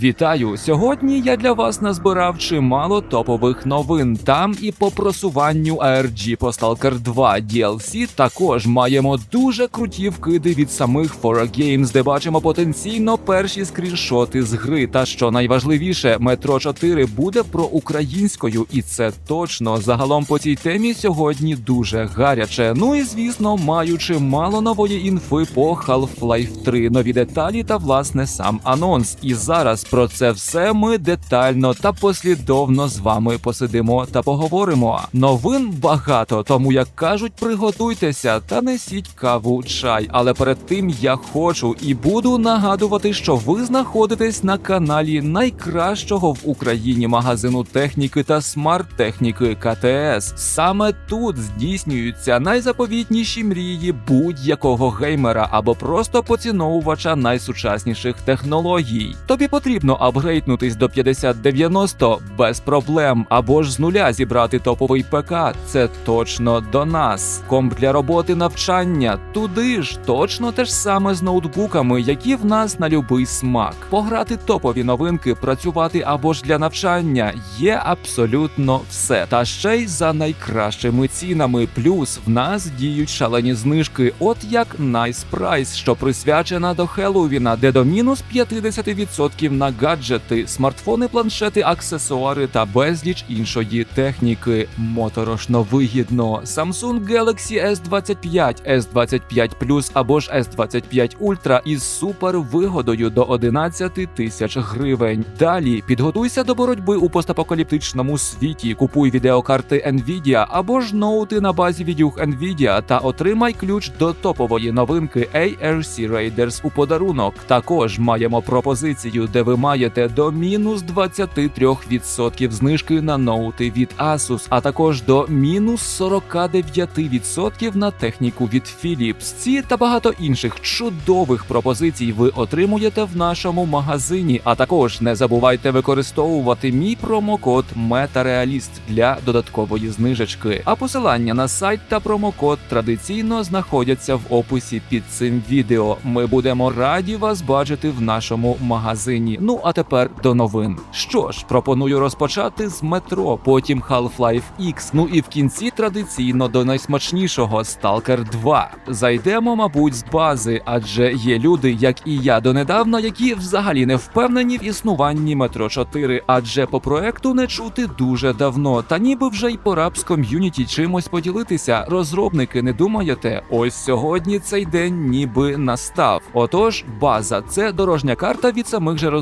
Вітаю! Сьогодні я для вас назбирав чимало топових новин. Там і по просуванню ARG по Stalker 2 DLC також маємо дуже круті вкиди від самих 4 Games, де бачимо потенційно перші скріншоти з гри. Та що найважливіше, Metro 4 буде про українською, і це точно. Загалом по цій темі сьогодні дуже гаряче. Ну і звісно, маючи мало нової інфи по Half-Life 3, нові деталі та власне сам анонс. І зараз про це все ми детально та послідовно з вами посидимо та поговоримо. Новин багато, тому як кажуть, приготуйтеся та несіть каву чай. Але перед тим я хочу і буду нагадувати, що ви знаходитесь на каналі найкращого в Україні магазину техніки та смарт-техніки КТС. Саме тут здійснюються найзаповітніші мрії будь-якого геймера або просто поціновувача найсучасніших технологій. Тобі потрібно апгрейднутись до 5090 без проблем, або ж з нуля зібрати топовий ПК. Це точно до нас. Комп для роботи навчання туди ж точно те ж саме з ноутбуками, які в нас на любий смак. Пограти топові новинки, працювати або ж для навчання є абсолютно все. Та ще й за найкращими цінами. Плюс в нас діють шалені знижки, от як Nice Price, що присвячена до Хеллоуіна, де до мінус 50% на гаджети, смартфони, планшети, аксесуари та безліч іншої техніки. Моторошно вигідно. Samsung Galaxy S25, S25 Plus або ж S25 Ultra із супер вигодою до 11 тисяч гривень. Далі підготуйся до боротьби у постапокаліптичному світі. Купуй відеокарти Nvidia або ж ноути на базі відюх Nvidia та отримай ключ до топової новинки ARC Raiders у подарунок. Також маємо пропозицію, де ви маєте до мінус 23% знижки на ноути від Asus, а також до мінус 49% на техніку від Philips. Ці та багато інших чудових пропозицій ви отримуєте в нашому магазині. А також не забувайте використовувати мій промокод MetaRealist для додаткової знижечки. А посилання на сайт та промокод традиційно знаходяться в описі під цим відео. Ми будемо раді вас бачити в нашому магазині. Ну а тепер до новин. Що ж, пропоную розпочати з метро, потім Half-Life X, Ну і в кінці традиційно до найсмачнішого Stalker 2. Зайдемо, мабуть, з бази, адже є люди, як і я донедавна, які взагалі не впевнені в існуванні метро 4, адже по проекту не чути дуже давно. Та ніби вже й пора б з ком'юніті чимось поділитися. Розробники не думаєте? Ось сьогодні цей день ніби настав. Отож, база це дорожня карта від самих же розробників,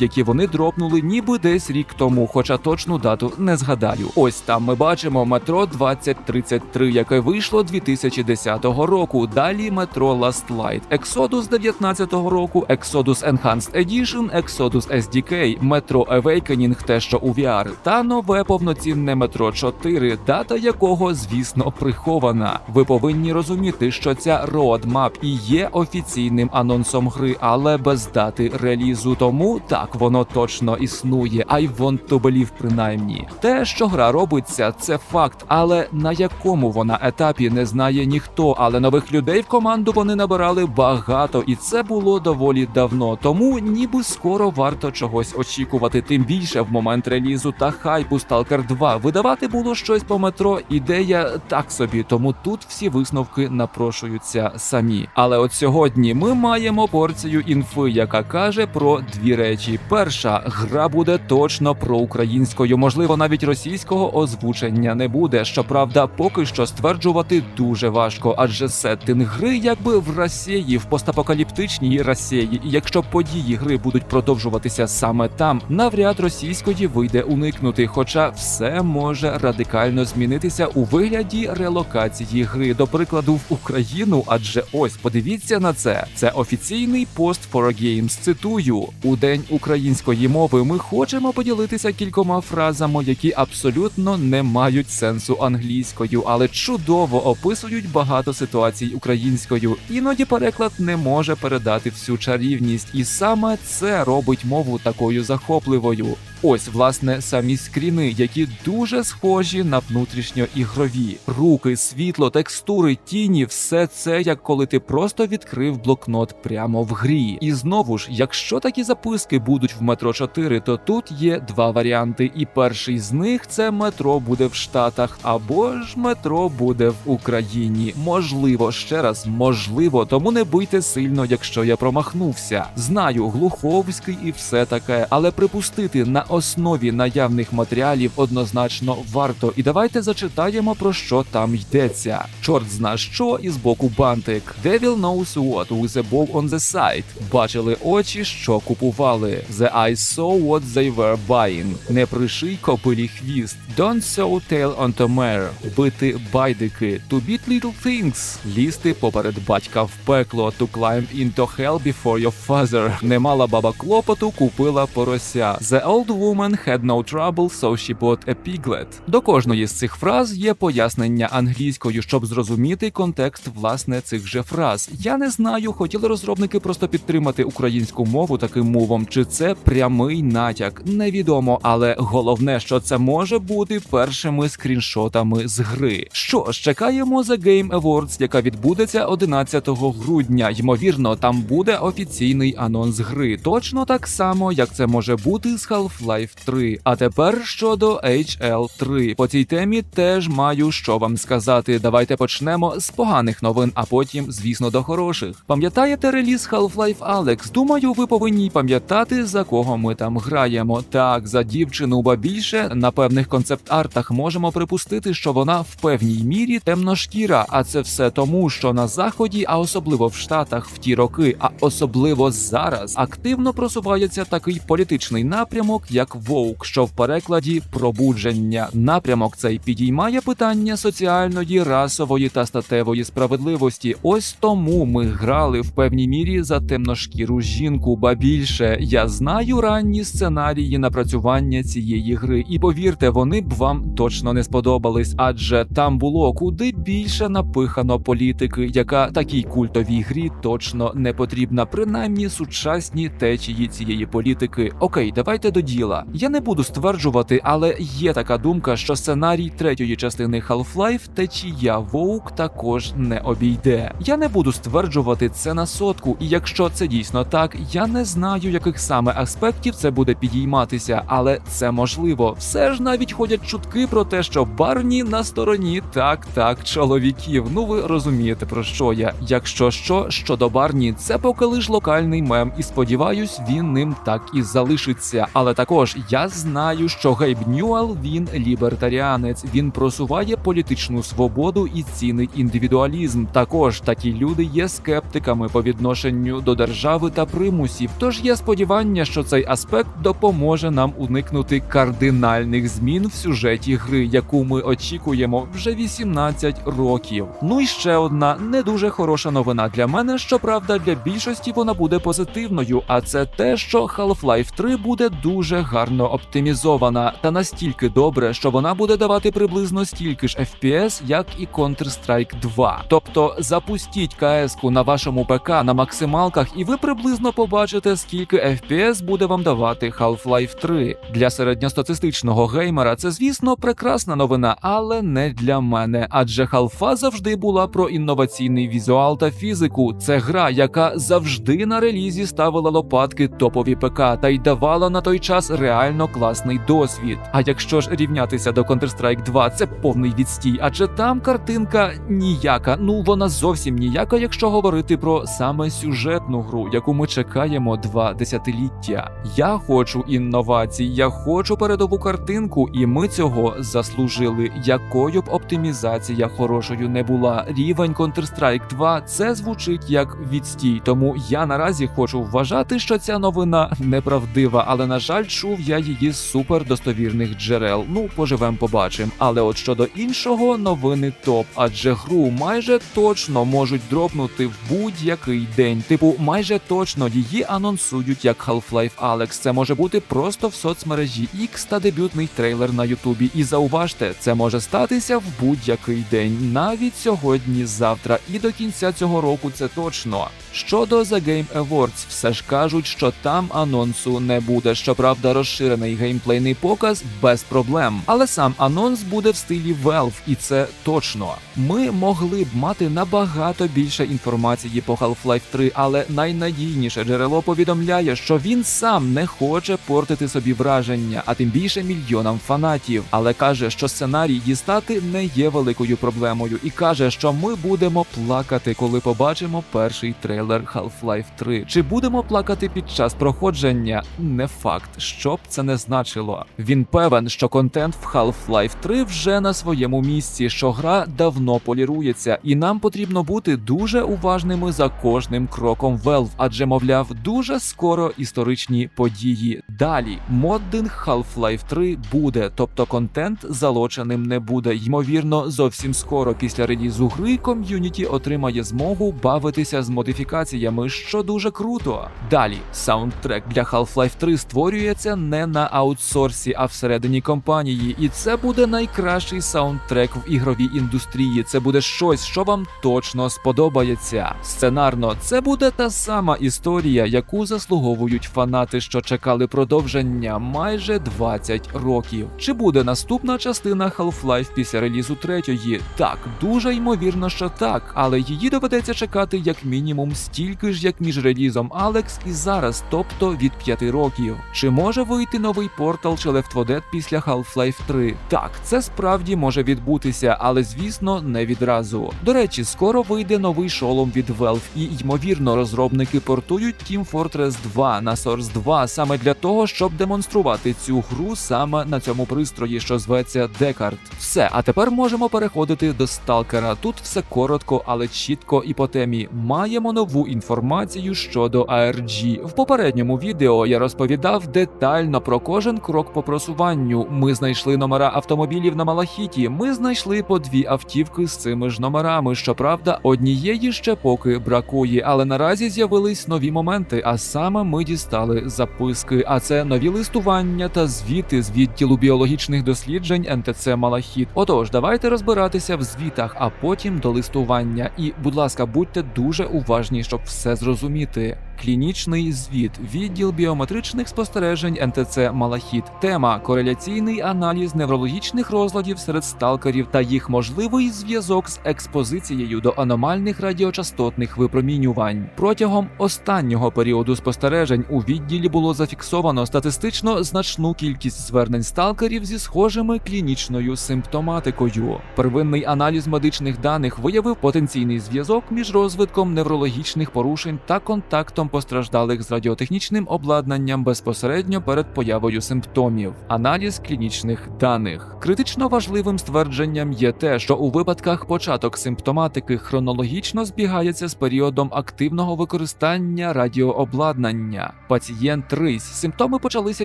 які вони дропнули ніби десь рік тому, хоча точну дату не згадаю. Ось там ми бачимо метро 2033, яке вийшло 2010 року. Далі метро Last Light, Exodus 19 року, Exodus Enhanced Edition, Exodus SDK, метро Awakening, те, що у VR, та нове повноцінне метро 4, дата якого, звісно, прихована. Ви повинні розуміти, що ця roadmap і є офіційним анонсом гри, але без дати релізу. Тому так воно точно існує. I want to believe принаймні. Те, що гра робиться, це факт, але на якому вона етапі не знає ніхто. Але нових людей в команду вони набирали багато, і це було доволі давно. Тому ніби скоро варто чогось очікувати. Тим більше в момент релізу та хайпу Stalker 2 видавати було щось по метро. Ідея так собі, тому тут всі висновки напрошуються самі. Але от сьогодні ми маємо порцію інфи, яка каже про дві речі: перша гра буде точно про українською, можливо, навіть російського озвучення не буде. Щоправда, поки що стверджувати дуже важко, адже сеттинг гри якби в Росії, в постапокаліптичній Росії. І якщо події гри будуть продовжуватися саме там, навряд російської вийде уникнути. Хоча все може радикально змінитися у вигляді релокації гри, до прикладу, в Україну. Адже ось подивіться на це. Це офіційний пост for Games. Цитую у день української мови. Ми хочемо поділитися кількома фразами, які абсолютно не мають сенсу англійською, але чудово описують багато ситуацій українською. Іноді переклад не може передати всю чарівність, і саме це робить мову такою захопливою. Ось, власне, самі скріни, які дуже схожі на внутрішньоігрові. Руки, світло, текстури, тіні, все це як коли ти просто відкрив блокнот прямо в грі. І знову ж, якщо такі записки будуть в метро 4, то тут є два варіанти. І перший з них це метро буде в Штатах, або ж метро буде в Україні. Можливо, ще раз, можливо, тому не бийте сильно, якщо я промахнувся. Знаю, глуховський і все таке, але припустити на основі наявних матеріалів однозначно варто. І давайте зачитаємо про що там йдеться. Чорт зна що і з боку бантик. Devil knows what with a bow on the side. Бачили очі, що купували. The eyes saw what they were buying. Не приший копилі хвіст. Don't sew tail onto mare. Бити байдики. To beat little things. Лізти поперед батька в пекло. To climb into hell before your father. Не мала баба клопоту, купила порося. The old woman had no trouble, so she bought a piglet. До кожної з цих фраз є пояснення англійською, щоб зрозуміти контекст власне цих же фраз. Я не знаю, хотіли розробники просто підтримати українську мову таким мовом, чи це прямий натяк. Невідомо, але головне, що це може бути першими скріншотами з гри. Що ж, чекаємо за Game Awards, яка відбудеться 11 грудня. Ймовірно, там буде офіційний анонс гри. Точно так само, як це може бути з Half-Life 3. А тепер щодо HL3. По цій темі теж маю що вам сказати. Давайте почнемо з поганих новин, а потім, звісно, до хороших. Пам'ятаєте реліз Half-Life Alex? Думаю, ви повинні пам'ятати, за кого ми там граємо. Так, за дівчину, ба більше на певних концепт-артах можемо припустити, що вона в певній мірі темношкіра, а це все тому, що на заході, а особливо в Штатах, в ті роки, а особливо зараз, активно просувається такий політичний напрямок, як Воук, що в перекладі пробудження. Напрямок цей підіймає питання соціальної, расової та статевої справедливості. Ось тому ми грали в певній мірі за темношкіру жінку. Ба більше я знаю ранні сценарії напрацювання цієї гри, і повірте, вони б вам точно не сподобались, адже там було куди більше напихано політики, яка такій культовій грі точно не потрібна. Принаймні сучасні течії цієї політики. Окей, давайте до діла. Я не буду стверджувати, але є така думка, що сценарій третьої частини Half-Life течія Воук також не обійде. Я не буду стверджувати це на сотку, і якщо це дійсно так, я не знаю, яких саме аспектів це буде підійматися, але це можливо. Все ж навіть ходять чутки про те, що Барні на стороні так, так, чоловіків. Ну ви розумієте про що я. Якщо що щодо Барні, це поки лиш локальний мем, і сподіваюсь, він ним так і залишиться. Але також я знаю, що Гейб Ньюел він лібертаріанець. Він просуває політичну свободу і цінить індивідуалізм. Також такі люди є скептиками по відношенню до держави та примусів. Тож є сподівання, що цей аспект допоможе нам уникнути кардинальних змін в сюжеті гри, яку ми очікуємо вже 18 років. Ну і ще одна не дуже хороша новина для мене. Щоправда, для більшості вона буде позитивною. А це те, що Half-Life 3 буде дуже гарно оптимізована та настільки добре, що вона буде давати приблизно стільки ж FPS, як і Counter-Strike 2. Тобто запустіть КС-ку на вашому ПК на максималках, і ви приблизно побачите, скільки FPS буде вам давати Half-Life 3. Для середньостатистичного геймера це, звісно, прекрасна новина, але не для мене. Адже Half завжди була про інноваційний візуал та фізику. Це гра, яка завжди на релізі ставила лопатки топові ПК та й давала на той час реально класний досвід. А якщо ж рівнятися до Counter-Strike 2, це повний відстій, адже там картинка ніяка. Ну вона зовсім ніяка, якщо говорити про саме сюжетну гру, яку ми чекаємо два десятиліття. Я хочу інновацій, я хочу передову картинку, і ми цього заслужили. Якою б оптимізація хорошою не була. Рівень Counter-Strike 2 це звучить як відстій. Тому я наразі хочу вважати, що ця новина неправдива, але на жаль, чув я її з супердостовірних джерел. Ну, поживем, побачим. Але от щодо іншого, новини топ, адже гру майже точно можуть дропнути в будь-який день. Типу, майже точно її анонсують як Half-Life Alex. Це може бути просто в соцмережі X та дебютний трейлер на Ютубі. І зауважте, це може статися в будь-який день, навіть сьогодні, завтра, і до кінця цього року це точно. Щодо The Game Awards, все ж кажуть, що там анонсу не буде. Щоправда, розширений геймплейний показ без проблем. Але сам анонс буде в стилі Valve, і це точно. Ми могли б мати набагато більше інформації по Half-Life 3, але найнадійніше джерело повідомляє, що він сам не хоче портити собі враження, а тим більше мільйонам фанатів. Але каже, що сценарій дістати не є великою проблемою, і каже, що ми будемо плакати, коли побачимо перший трейлер Half-Life 3. Чи будемо плакати під час проходження? Не факт, що б це не значило. Він певен, що контент в Half-Life 3 вже на своєму місці, що гра давно полірується, і нам потрібно бути дуже уважними за кожним кроком Valve, адже мовляв, дуже скоро історичні події. Далі моддинг Half-Life 3 буде, тобто контент залоченим не буде. Ймовірно, зовсім скоро після релізу гри ком'юніті отримає змогу бавитися з модифікаціями, що дуже круто. Далі саундтрек для Half-Life 3 створюється не на аутсорсі, а всередині компанії, і це буде найкращий саундтрек в ігровій індустрії. Це буде щось, що вам точно сподобається. Сценарно, це буде та сама історія, яку заслуговують фанати, що чекали продовження майже 20 років. Чи буде наступна частина Half-Life після релізу третьої? Так, дуже ймовірно, що так, але її доведеться чекати як мінімум стільки ж, як між релізом Алекс і зараз, тобто від 5 років. Чи може вийти новий портал Left 4 Dead після Half-Life 3? Так, це справді може відбутися, але звісно не відразу. До речі, скоро вийде новий шолом від Valve, і ймовірно, розробники портують Team Fortress 2 на Source 2 саме для того, щоб демонструвати цю гру саме на цьому пристрої, що зветься Декарт. Все, а тепер можемо переходити до Сталкера. Тут все коротко, але чітко і по темі. Маємо нову інформацію щодо ARG. В попередньому відео я розповідав детально про кожен крок по просуванню. Ми знайшли номера автомобілів на Малахіті. Ми знайшли по дві автівки з цими ж номерами. Щоправда, однієї ще поки бракує, але наразі з'явились нові моменти. А саме ми дістали записки. А це нові листування та звіти з відділу біологічних досліджень НТЦ Малахіт. Отож, давайте розбиратися в звітах, а потім до листування. І, будь ласка, будьте дуже уважні, щоб все зрозуміти. Клінічний звіт, відділ біометричних спостережень НТЦ Малахіт. Тема кореляційний аналіз неврологічних розладів серед сталкерів та їх можливий зв'язок з експозицією до аномальних радіочастотних випромінювань. Протягом останнього періоду спостережень у відділі було зафіксовано статистично значну кількість звернень сталкерів зі схожими клінічною симптоматикою. Первинний аналіз медичних даних виявив потенційний зв'язок між розвитком неврологічних порушень та контактом постраждалих з радіотехнічним обладнанням безпосередньо перед появою симптомів. Аналіз клінічних даних. Критично важливим ствердженням є те, що у випадках початок симптоматики хронологічно збігається з періодом активного використання радіообладнання. Пацієнт рись. Симптоми почалися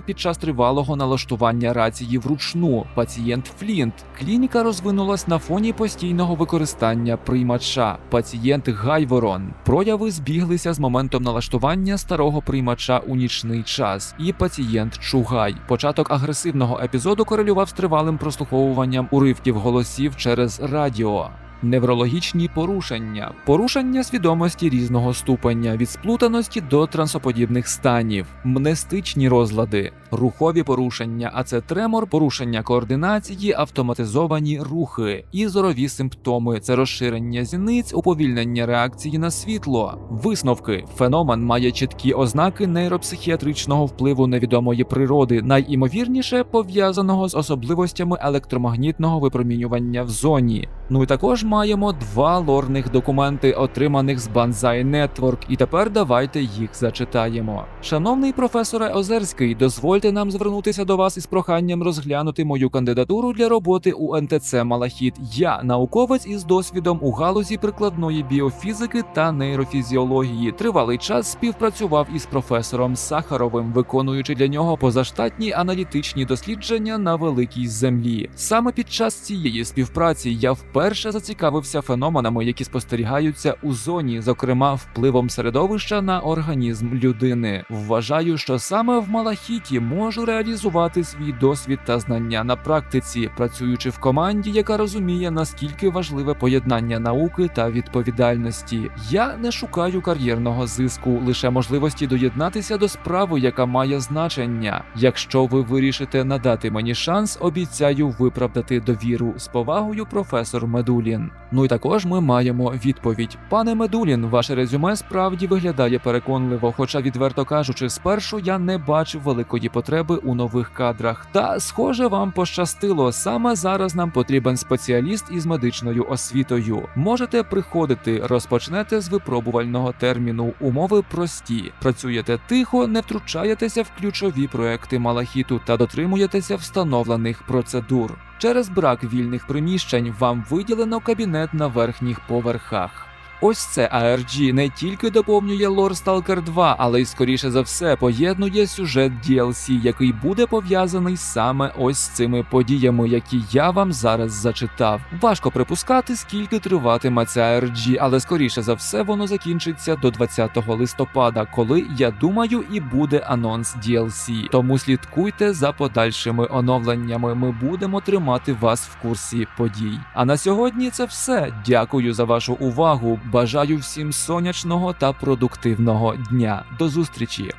під час тривалого налаштування рації вручну. Пацієнт Флінт. Клініка розвинулась на фоні постійного використання приймача. Пацієнт Гайворон. Прояви збіглися з моментом налаштування старого приймача у нічний час. І пацієнт Чугай. Початок агресивного епізоду корелював з тривалим прослуховуванням уривків голосів через радіо. Неврологічні порушення, порушення свідомості різного ступеня, від сплутаності до трансоподібних станів, мнестичні розлади, рухові порушення, а це тремор, порушення координації, автоматизовані рухи, і зорові симптоми це розширення зіниць, уповільнення реакції на світло. Висновки. Феномен має чіткі ознаки нейропсихіатричного впливу невідомої природи, найімовірніше пов'язаного з особливостями електромагнітного випромінювання в зоні. Ну і також маємо два лорних документи, отриманих з Banzai Network, і тепер давайте їх зачитаємо. Шановний професоре Озерський, дозвольте нам звернутися до вас із проханням розглянути мою кандидатуру для роботи у НТЦ Малахіт. Я науковець із досвідом у галузі прикладної біофізики та нейрофізіології. Тривалий час співпрацював із професором Сахаровим, виконуючи для нього позаштатні аналітичні дослідження на великій землі. Саме під час цієї співпраці я вперше зацікавився зацікавився феноменами, які спостерігаються у зоні, зокрема впливом середовища на організм людини. Вважаю, що саме в Малахіті можу реалізувати свій досвід та знання на практиці, працюючи в команді, яка розуміє наскільки важливе поєднання науки та відповідальності. Я не шукаю кар'єрного зиску, лише можливості доєднатися до справи, яка має значення. Якщо ви вирішите надати мені шанс, обіцяю виправдати довіру з повагою, професор Медулін. Ну і також ми маємо відповідь. Пане Медулін, ваше резюме справді виглядає переконливо, хоча, відверто кажучи, спершу я не бачив великої потреби у нових кадрах. Та, схоже, вам пощастило. Саме зараз нам потрібен спеціаліст із медичною освітою. Можете приходити, розпочнете з випробувального терміну. Умови прості. Працюєте тихо, не втручаєтеся в ключові проекти Малахіту та дотримуєтеся встановлених процедур. Через брак вільних приміщень вам виділено кабінет на верхніх поверхах. Ось це ARG не тільки доповнює лор Stalker 2, але й скоріше за все поєднує сюжет DLC, який буде пов'язаний саме ось з цими подіями, які я вам зараз зачитав. Важко припускати, скільки триватиме ця ARG, але скоріше за все воно закінчиться до 20 листопада, коли я думаю і буде анонс DLC. Тому слідкуйте за подальшими оновленнями. Ми будемо тримати вас в курсі подій. А на сьогодні це все. Дякую за вашу увагу. Бажаю всім сонячного та продуктивного дня. До зустрічі!